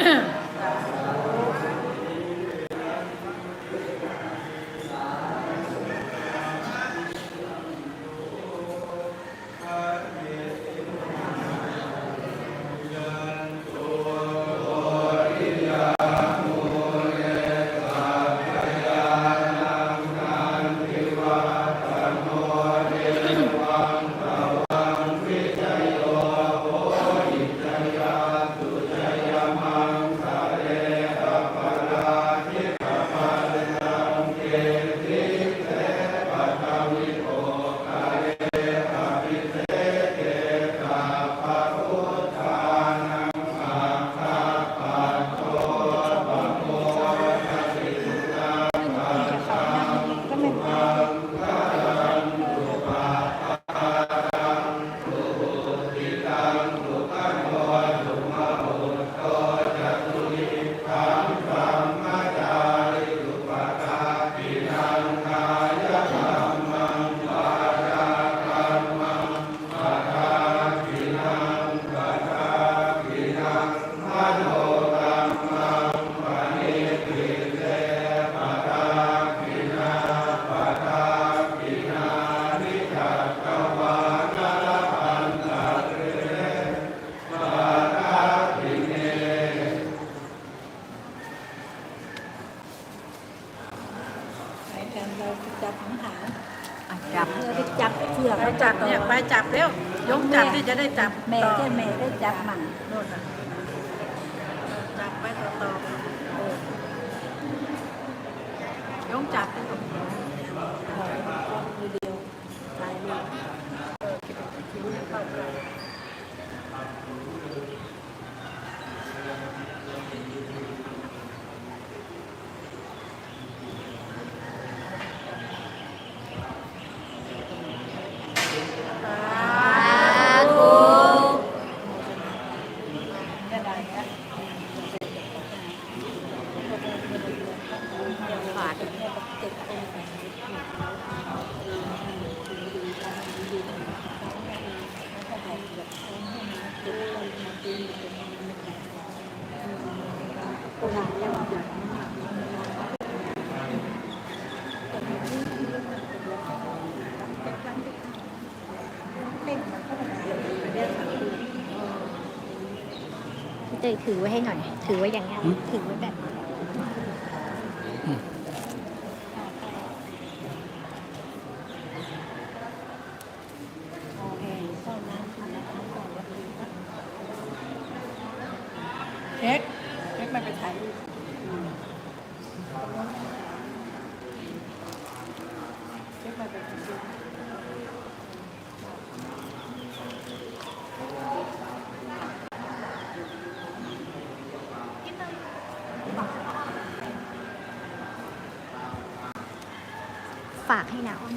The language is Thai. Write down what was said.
Yeah. กันเราจับหางหางอะจับเพื่อไปจับเชือกไปจับเนี่ยไปจับเร็วยกจับที่จะได้จับแม่ต่อแค่แม่ได้จับมันโน่นน่ะจับไปต่อต่อเออยกจับที่ตรงมือเดียวถ่ายรูปคิ้วให้เข้ากัน เจ็ดคนคนหลังยังอยู่พี่เตยถือไว้ให้หน่อย ถือไว้อย่างเงี้ยถือไว้แบบ เค้กเค้กมันไปถ่ายเค้กมันไปยฝากให้นะอ้อน